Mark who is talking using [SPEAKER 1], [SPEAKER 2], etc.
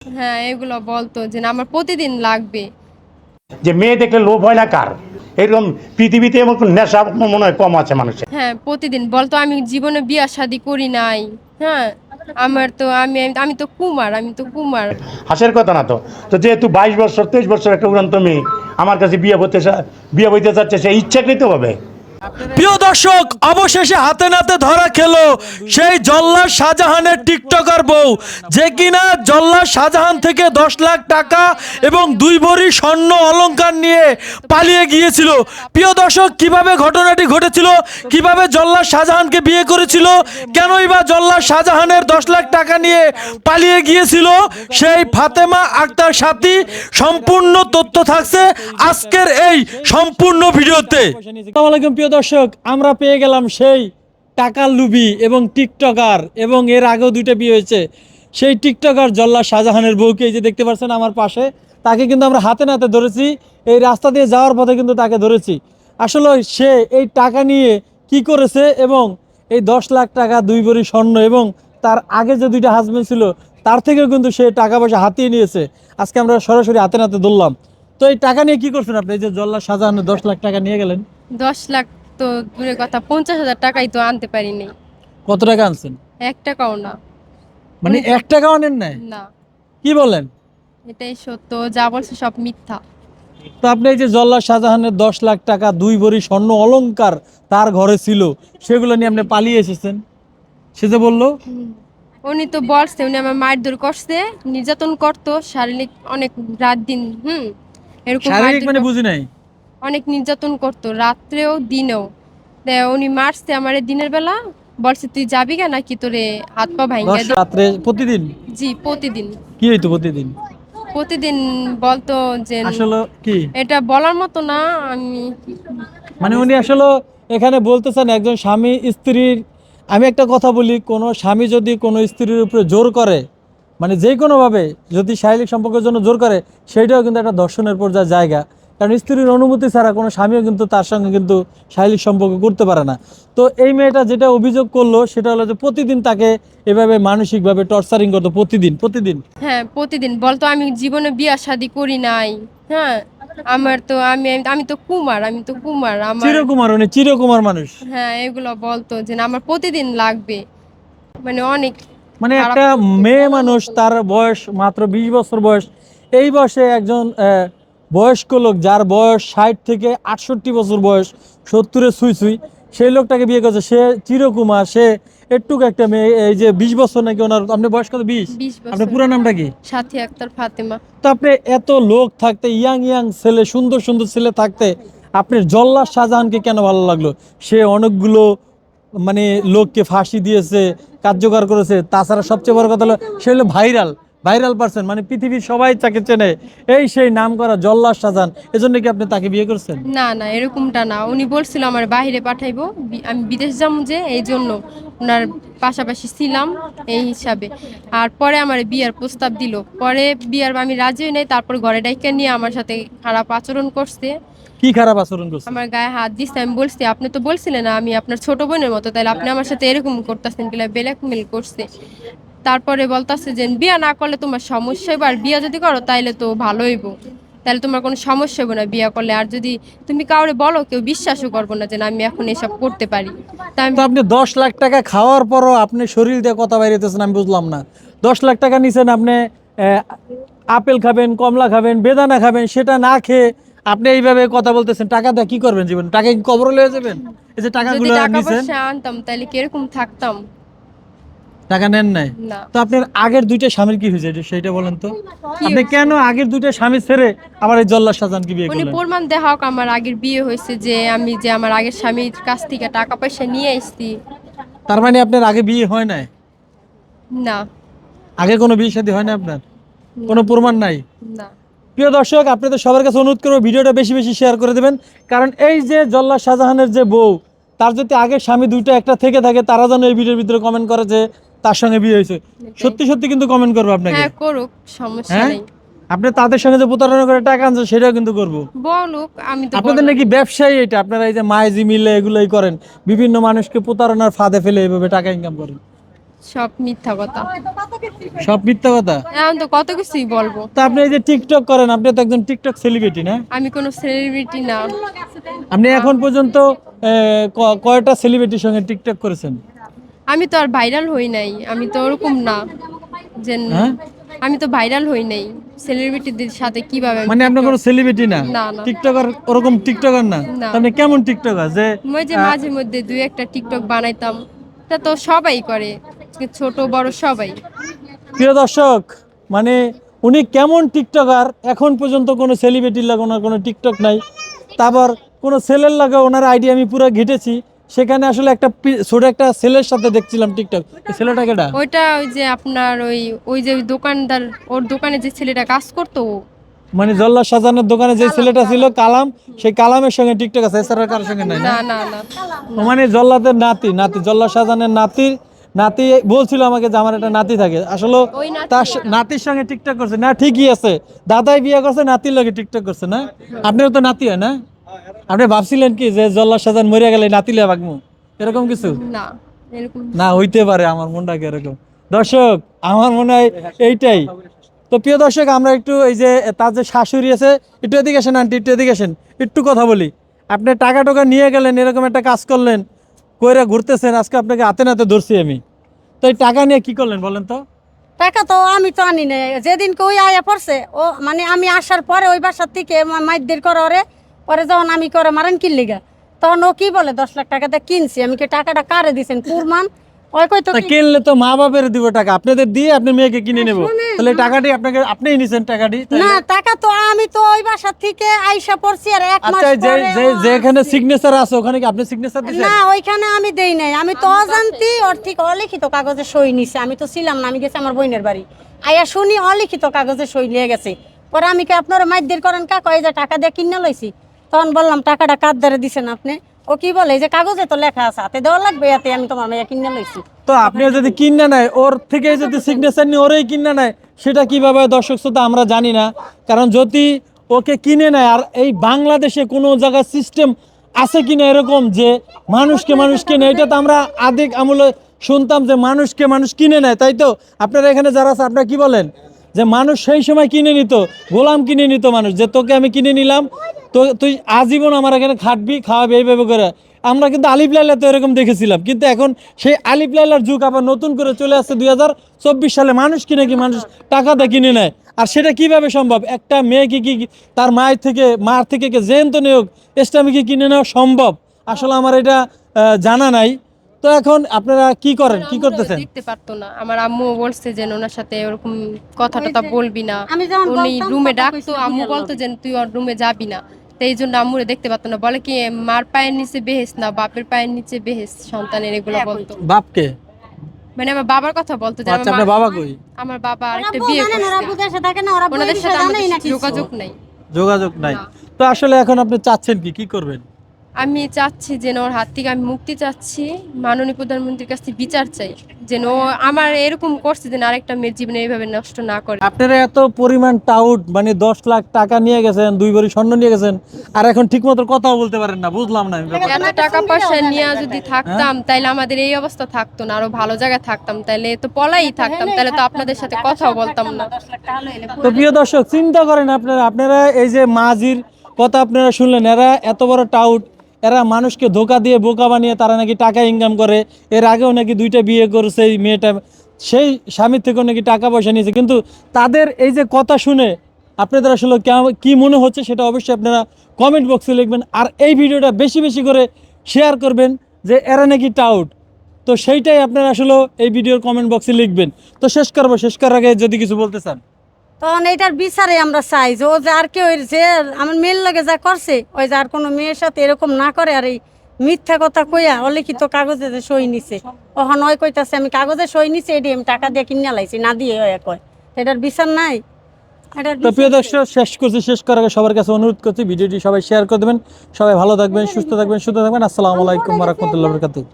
[SPEAKER 1] হ্যাঁ এগুলো বলতো যে না, আমার প্রতিদিন লাগবে।
[SPEAKER 2] যে মেয়ে দেখলে লোভ হয় না কার? এরকম পৃথিবীতে এমন কোনো নেশা মনে হয় কম আছে মানুষের।
[SPEAKER 1] হ্যাঁ প্রতিদিন বলতো আমি জীবনে বিয়া শাদি করি নাই। হ্যাঁ আমার তো আমি আমি তো কুমার আমি তো কুমার।
[SPEAKER 2] হাসের কথা না তো। তো যেহেতু বাইশ বছর তেইশ বছর একটা উড়ান্ত মেয়ে আমার কাছে বিয়ে হতে বিয়ে হইতে চাচ্ছে সে ইচ্ছাকৃত হবে
[SPEAKER 3] প্রিয় দর্শক অবশেষে হাতে নাতে ধরা খেলো সেই জল্লাদ শাহজাহানের টিকটকার বউ, যে কিনা জল্লাদ শাহজাহান থেকে দশ লাখ টাকা এবং দুই ভরি স্বর্ণ অলংকার নিয়ে পালিয়ে গিয়েছিল। প্রিয় দর্শক, কীভাবে ঘটনাটি ঘটেছিল? কীভাবে জল্লাদ শাহজাহানকে বিয়ে করেছিল? কেনই বা জল্লাদ শাহজাহানের দশ লাখ টাকা নিয়ে পালিয়ে গিয়েছিল? সেই ফাতেমা আক্তার সাথী, সম্পূর্ণ তথ্য থাকছে আজকের এই সম্পূর্ণ ভিডিওতে। প্রিয় দর্শক আমরা পেয়ে গেলাম সেই টাকার লুবি এবং টিকটকার, এবং এর আগেও দুইটা বিয়ে হয়েছে। সেই টিকটকার জল্লা শাহজাহানের বউকে এই যে দেখতে পাচ্ছেন আমার পাশে, তাকে কিন্তু আমরা হাতে নাতে ধরেছি। এই রাস্তা দিয়ে যাওয়ার পথে কিন্তু তাকে ধরেছি। আসলে সে এই টাকা নিয়ে কি করেছে এবং এই দশ লাখ টাকা দুই ভরি স্বর্ণ এবং তার আগে যে দুইটা হাজবেন্ড ছিল, তার থেকেও কিন্তু সে টাকা পয়সা হাতিয়ে নিয়েছে। আজকে আমরা সরাসরি হাতে নাতে ধরলাম। তো এই টাকা নিয়ে কি করছেন আপনি? এই যে জল্লা শাহজাহানের দশ লাখ টাকা নিয়ে গেলেন।
[SPEAKER 1] দশ লাখ তো দূরের কথা পঞ্চাশ হাজার টাকাই তো আনতে পারিনি।
[SPEAKER 3] কত টাকা আনছেন?
[SPEAKER 1] এক টাকাও না।
[SPEAKER 3] মানে এক টাকাও আনেন নাই?
[SPEAKER 1] না।
[SPEAKER 3] কি বলেন?
[SPEAKER 1] এটাই সত্য যা বলছে সব মিথ্যা।
[SPEAKER 3] তো আপনি এই যে জল্লা শাহজাহানের দশ লাখ টাকা দুই ভরি স্বর্ণ অলংকার তার ঘরে ছিল সেগুলো নিয়ে আপনি পালিয়ে এসেছেন? সে যে বলল?
[SPEAKER 1] উনি তো বলছে উনি আমার মায়ের দূর করছে নির্যাতন করতো শারীরিক অনেক রাত দিন হুম? এরকম
[SPEAKER 3] শারীরিক মানে। বুঝি নাই?
[SPEAKER 1] অনেক নির্যাতন করতো রাত্রেও দিনেও। উনি মারছে আমার দিনের বেলা বলছে তুই যাবি কেন নাকি তোরে হাত পা ভাঙ্গা
[SPEAKER 3] রাত্রে প্রতিদিন?
[SPEAKER 1] জি প্রতিদিন।
[SPEAKER 3] কি হইতো প্রতিদিন?
[SPEAKER 1] প্রতিদিন বলতো যে
[SPEAKER 3] আসলে কি?
[SPEAKER 1] এটা বলার মতো না আমি
[SPEAKER 3] মানে উনি আসলে এখানে বলতেছেন একজন স্বামী স্ত্রীর আমি একটা কথা বলি কোনো স্বামী যদি কোনো স্ত্রীর উপরে জোর করে মানে যে কোনোভাবে যদি শারীরিক সম্পর্কের জন্য জোর করে সেইটাও কিন্তু একটা দর্শনের পর্যায়ে জায়গা। কারণ স্ত্রীর অনুমতি ছাড়া কোনো স্বামীও কিন্তু তার সঙ্গে কিন্তু শারীরিক সম্পর্ক করতে পারে না। তো এই মেয়েটা যেটা অভিযোগ করল সেটা হলো যে প্রতিদিন তাকে এভাবে মানসিকভাবে টর্চারিং করতো প্রতিদিন প্রতিদিন।
[SPEAKER 1] হ্যাঁ প্রতিদিন। বলতো আমি জীবনে বিয়া শাদি করি নাই। হ্যাঁ আমার তো আমি আমি তো কুমার আমি তো কুমার আমার
[SPEAKER 3] চিরকুমার উনি চিরকুমার মানুষ।
[SPEAKER 1] হ্যাঁ এগুলো বলতো যে না, আমার প্রতিদিন লাগবে। মানে অনেক
[SPEAKER 3] মানে একটা মেয়ে মানুষ তার বয়স মাত্র বিশ বছর বয়স। এই বয়সে একজন বয়স্ক লোক যার বয়স ষাট থেকে আটষট্টি বছর বয়স সত্তরে ছুঁই ছুঁই সেই লোকটাকে বিয়ে করছে। সে চিরকুমার সে একটুকু একটা মেয়ে এই যে বিশ বছর নাকি ওনার আপনি বয়স কত? বিশ? আপনার পুরো নামটা কি?
[SPEAKER 1] সাথী আক্তার ফাতেমা।
[SPEAKER 3] তো আপনি এত লোক থাকতে ইয়াং ইয়াং ছেলে সুন্দর সুন্দর ছেলে থাকতে আপনার জল্লাদ শাহজাহানকে কেন ভালো লাগল? সে অনেকগুলো মানে লোককে ফাঁসি দিয়েছে কার্যকর করেছে তাছাড়া সবচেয়ে বড় কথা হলো সে হলো ভাইরাল। ভাইরাল পার্সন মানে পৃথিবীর সবাই তাকে চেনে। এই সেই নাম করা জল্লাদ শাহজাহান এজন্য কি আপনি তাকে বিয়ে করছেন?
[SPEAKER 1] না না এরকমটা না। উনি বলছিল আমার বাইরে পাঠাইবো বি- আমি বিদেশ যাব যে এই জন্য ওনার পাশাপাশি ছিলাম এই হিসাবে। আর পরে আমার বিয়ার প্রস্তাব দিল। পরে বিয়ার আমি রাজি হই নাই তারপর ঘরে ডাইকা নিয়ে আমার সাথে খারাপ আচরণ করছে।
[SPEAKER 3] কি খারাপ আচরণ করছে?
[SPEAKER 1] আমার গায়ে হাত দিচ্ছে আমি বলছি আপনি তো বলছিলেন না আমি আপনার ছোট বোনের মতো তাহলে আপনি আমার সাথে এরকম করতেছেন কিনা ব্ল্যাকমেল করছে। তারপরে বলতাছে যে বিয়া না করলে তোমার সমস্যা হইব আর বিয়া যদি করো তাইলে তো ভালো হইব। তাহলে তোমার কোনো সমস্যা হবে না বিয়া করলে। আর যদি তুমি কাউরে বলো কেউ বিশ্বাসও করব না যে না আমি এখন এসব করতে পারি। তা আমি
[SPEAKER 3] আপনি দশ লাখ টাকা খাওয়ার পরও আপনি শরীর দিয়ে কথা বাইরেতেছেন আমি বুঝলাম না। দশ লাখ টাকা নিছেন আপনি আপেল খাবেন কমলা খাবেন বেদানা খাবেন সেটা না খেয়ে আপনি এইভাবে কথা বলতেছেন। টাকা দিয়ে কি করবেন জীবন? টাকা কি কবর লয়ে যাবেন? এই যে
[SPEAKER 1] যদি টাকা পয়সা আনতাম তাহলে কীরকম থাকতাম?
[SPEAKER 3] টাকা নেন নাই? তো আপনার আগের দুইটা স্বামীর কি হয়েছে? সেইটা বলেন তো। আপনি কেন আগের দুইটা স্বামী ছেড়ে আবার এই জল্লাদ শাহজাহানকে বিয়ে
[SPEAKER 1] উনি
[SPEAKER 3] করলেন?
[SPEAKER 1] প্রমাণ দেখাক আমার আগের বিয়ে হয়েছে যে আমি যে আমার আগের স্বামীর কাছ থেকে টাকা পয়সা নিয়ে এসছি।
[SPEAKER 3] তার মানে আপনার আগে বিয়ে হয় নাই?
[SPEAKER 1] না।
[SPEAKER 3] আগে কোনো বিয়ে শাদী হয় না আপনার? কোনো প্রমাণ নাই?
[SPEAKER 1] না।
[SPEAKER 3] প্রিয় দর্শক আপনাদের সবার কাছে অনুরোধ করব ভিডিওটা বেশি বেশি শেয়ার করে দেবেন। কারণ এই যে জল্লা শাহজাহানের যে বউ তার যদি আগে স্বামী দুইটা একটা থেকে থাকে তারা যেন এই ভিডিওর ভিতরে কমেন্ট করে যে তার সঙ্গে বিয়ে হয়েছে। সত্যি সত্যি কিন্তু কমেন্ট করব আপনাকে।
[SPEAKER 1] হ্যাঁ করুক সমস্যা
[SPEAKER 3] হ্যাঁ?
[SPEAKER 1] নেই।
[SPEAKER 3] আপনি তাদের সঙ্গে যে প্রতারণা করে টাকা আনছেন সেটাও কিন্তু করব।
[SPEAKER 1] বলুক আমি তো
[SPEAKER 3] আপনাদের নাকি ব্যবসায়ী এটা? আপনারা এই যে মাইজি মিলে এগুলোই করেন। বিভিন্ন মানুষকে প্রতারণার ফাঁদে ফেলে এইভাবে টাকা ইনকাম করেন।
[SPEAKER 1] সব মিথ্যা কথা।
[SPEAKER 3] সব মিথ্যা কথা?
[SPEAKER 1] এখন তো কত কিছুই বলব।
[SPEAKER 3] তা আপনি এই যে টিকটক করেন আপনি তো একজন টিকটক সেলিব্রিটি না?
[SPEAKER 1] আমি কোনো সেলিব্রিটি না।
[SPEAKER 3] আপনি এখন পর্যন্ত কয়টা সেলিব্রিটির সঙ্গে টিকটক করেছেন?
[SPEAKER 1] আমি তো আর ভাইরাল হই নাই আমি তো ওরকম না যে
[SPEAKER 3] হ্যাঁ?
[SPEAKER 1] আমি তো ভাইরাল হই নাই সেলিব্রিটিদের সাথে কীভাবে
[SPEAKER 3] মানে আপনি কোনো সেলিব্রিটি না। টিকটকার ওরকম টিকটকার না। আপনি কেমন টিকটকার যে
[SPEAKER 1] ওই যে মাঝে মধ্যে দুই একটা টিকটক বানাইতাম তা তো সবাই করে ছোট বড় সবাই
[SPEAKER 3] প্রিয় দর্শক মানে উনি কেমন টিকটকার এখন পর্যন্ত কোনো সেলিব্রিটির লাগে ওনার কোনো টিকটক নাই তারপর কোনো সেলের লাগে ওনার আইডিয়া আমি পুরো ঘেটেছি সেখানে আসলে একটা ছোট একটা সেলের সাথে দেখছিলাম টিকটক। ছেলেটা কেটা
[SPEAKER 1] ওইটা ওই যে আপনার ওই ওই যে দোকানদার ওর দোকানে যে ছেলেটা কাজ করতো
[SPEAKER 3] মানে জল্লা সাজানোর দোকানে যে ছেলেটা ছিল কালাম। সেই কালামের সঙ্গে টিকটক আছে এছাড়া কারোর সঙ্গে নাই না?
[SPEAKER 1] না না
[SPEAKER 3] মানে জল্লাদের নাতি নাতি জল্লা সাজানের নাতির নাতি বলছিল আমাকে যে আমার একটা নাতি থাকে। আসলে তার নাতির সঙ্গে টিকটক করছে। না ঠিকই আছে। দাদাই বিয়ে করছে নাতির লগে টিকটক করছে না? আপনিও তো নাতি হয় না? আপনি ভাবছিলেন কি যে জল্লা সাজান মরে গেলে নাতি লিয়া বাগমু এরকম কিছু?
[SPEAKER 1] না এরকম
[SPEAKER 3] না হইতে পারে আমার মনটাকে এরকম। দর্শক আমার মনে হয় এইটাই। তো প্রিয় দর্শক আমরা একটু এই যে তার যে শাশুড়ি আছে একটু এদিকে আসেন আন্টি একটু এদিকে আসেন একটু কথা বলি। আপনি টাকা টাকা নিয়ে গেলেন এরকম একটা কাজ করলেন কইরা ঘুরতেছেন আজকে আপনাকে হাতে নাতে ধরছি আমি। তো এই টাকা নিয়ে কি করলেন বলেন তো?
[SPEAKER 4] টাকা তো আমি তো আনি না যেদিন কই আয়া পড়ছে ও মানে আমি আসার পরে ওই বাসার থেকে মাইদের করে ওরে পরে যখন আমি করে মারেন কিনলিগা তখন ও কি বলে দশ লাখ টাকাতে কিনছি আমি কি টাকাটা কারে দিছেন কুরমান? ওই কই তো
[SPEAKER 3] কিনলে তো মা বাপের দিব টাকা আপনাদের দিয়ে আপনি মেয়েকে কিনে নেব। তাহলে টাকাটি আপনাকে আপনিই নিছেন টাকাটি
[SPEAKER 4] না টাকা তো আমি তো ওই বাসার থেকে আইসা পড়ছি আর এক মাস
[SPEAKER 3] আচ্ছা যে
[SPEAKER 4] পরে
[SPEAKER 3] যে যেখানে সিগনেচার আছে ওখানে কি আপনি সিগনেচার দিছেন?
[SPEAKER 4] না ওইখানে আমি দেই নাই আমি তো অজান্তি ওর ঠিক অলিখিত কাগজে সই নিছে আমি তো ছিলাম না আমি গেছি আমার বোনের বাড়ি। আয়া শুনি অলিখিত কাগজে সই নিয়ে গেছে। পরে আমি কি আপনার মাইদের করেন কাকা এই যে টাকা দিয়ে কিনে লইছি? তখন বললাম, টাকাটা কার দ্বারা দিছেন আপনি? ও কি বলে যে কাগজে তো লেখা আছে, হাতে দেওয়া লাগবে এতে আমি তোমার মেয়ে কিনে লইছি।
[SPEAKER 3] তো আপনি যদি কিনে নেয়, ওর থেকে যদি সিগনেচার নিয়ে ওরই কিনে নেয়, সেটা কীভাবে দর্শক শ্রোতা, আমরা জানি না। কারণ যদি ওকে কিনে নেয়, আর এই বাংলাদেশে কোনো জায়গায় সিস্টেম আছে কিনা এরকম যে মানুষকে মানুষ কিনে, এটা তো আমরা আদিক আমলে শুনতাম যে মানুষকে মানুষ কিনে নেয়, তাই তো? আপনারা এখানে যারা আছে, আপনারা কি বলেন? যে মানুষ সেই সময় কিনে নিত, গোলাম কিনে নিত মানুষ, যে তোকে আমি কিনে নিলাম তো তুই আজীবন আমার এখানে খাটবি খাওয়াবি এইভাবে করে। আমরা কিন্তু আলিফ লাইলা তো এরকম দেখেছিলাম। কিন্তু এখন সেই আলিফ লাইলার যুগ আবার নতুন করে চলে আসছে দুই হাজার চব্বিশ সালে। মানুষ কিনে কি মানুষ টাকাতে কিনে নেয়। আর সেটা কীভাবে সম্ভব? একটা মেয়েকে কি তার মায়ের থেকে মার থেকে কে জেন তো নেওক ইসলামীকে কিনে নেওয়া সম্ভব? আসলে আমার এটা আহ, জানা নাই। তো এখন আপনারা কি করেন? কি করতেছেন?
[SPEAKER 1] দেখতে পারতো না। আমার আম্মু বলছে যে ওনার সাথে ওরকম কথা টথা বলবি না। উনি রুমে ডাকতো আম্মু বলতো যে তুই ওর রুমে যাবি না। তো এই জন্য আম্মুরে দেখতে পারতো না। বলে কি মার পায়ের নিচে বেহেস না বাপের পায়ের নিচে বেহেস সন্তানের এগুলো বলতো।
[SPEAKER 3] বাপকে?
[SPEAKER 1] মানে আমার বাবার কথা বলতো যে
[SPEAKER 3] আচ্ছা
[SPEAKER 1] আমার
[SPEAKER 3] বাবা কই?
[SPEAKER 1] আমার বাবা আরেকটা বিয়ে
[SPEAKER 4] না, ওরা
[SPEAKER 1] করছে।
[SPEAKER 4] বিদেশে থাকে না ওরা
[SPEAKER 1] ওনাদের সাথে
[SPEAKER 4] না
[SPEAKER 1] আমাদের যোগাযোগ নাই।
[SPEAKER 3] যোগাযোগ নাই। তো আসলে এখন আপনি চাচ্ছেন কি কি করবেন?
[SPEAKER 1] আমি চাচ্ছি যেন ওর হাত থেকে আমি মুক্তি চাচ্ছি। মাননীয় প্রধানমন্ত্রীর কাছ থেকে বিচার চাই। যেন ও আমার এরকম করছে যেন আরেকটা মেয়ের জীবনে এইভাবে নষ্ট না করে।
[SPEAKER 3] আপনারা এত পরিমাণ টাউট মানে দশ লাখ টাকা নিয়ে গেছেন দুই ভরি স্বর্ণ নিয়ে গেছেন আর এখন ঠিক মতো কথাও বলতে পারেন না বুঝলাম না আমি
[SPEAKER 1] এত টাকা পয়সা নিয়ে যদি থাকতাম তাইলে আমাদের এই অবস্থা থাকতো না আরও ভালো জায়গায় থাকতাম তাইলে তো পলাই থাকতাম তাহলে তো আপনাদের সাথে কথাও বলতাম না।
[SPEAKER 3] তো প্রিয় দর্শক চিন্তা করেন আপনারা আপনারা এই যে মাঝির কথা আপনারা শুনলেন এরা এত বড় টাউট এরা মানুষকে ধোকা দিয়ে বোকা বানিয়ে তারা নাকি টাকা ইনকাম করে। এর আগেও নাকি দুইটা বিয়ে করেছে এই মেয়েটা। সেই স্বামীর থেকেও নাকি টাকা পয়সা নিয়েছে। কিন্তু তাদের এই যে কথা শুনে আপনাদের আসলে কি মনে হচ্ছে সেটা অবশ্যই আপনারা কমেন্ট বক্সে লিখবেন। আর এই ভিডিওটা বেশি বেশি করে শেয়ার করবেন যে এরা নাকি টাউট তো সেইটাই আপনারা আসলে এই ভিডিওর কমেন্ট বক্সে লিখবেন। তো শেষ করব। শেষ করার আগে যদি কিছু বলতে চান।
[SPEAKER 4] তখন এইটার বিচারে আমরা চাই যে ও যে আর কেউ যে আমার মেয়ের লগে যা করছে ওই যে আর কোনো মেয়ের সাথে এরকম না করে আর এই মিথ্যা কথা কইয়া অলিখিত কাগজে যে সই নিছে। ওখান ওই কইতাছে আমি কাগজে সই নিছি এটি আমি টাকা দিয়ে কিনে লাইছি না দিয়ে ওই কয়। এটার বিচার নাই। এটার
[SPEAKER 3] তো প্রিয় দর্শক শেষ করছি শেষ করার আগে সবার কাছে অনুরোধ করছি ভিডিওটি সবাই শেয়ার করে দেবেন। সবাই ভালো থাকবেন সুস্থ থাকবেন সুস্থ থাকবেন। আসসালামু আলাইকুম রহমতুল্লাহ বরকাতুহ।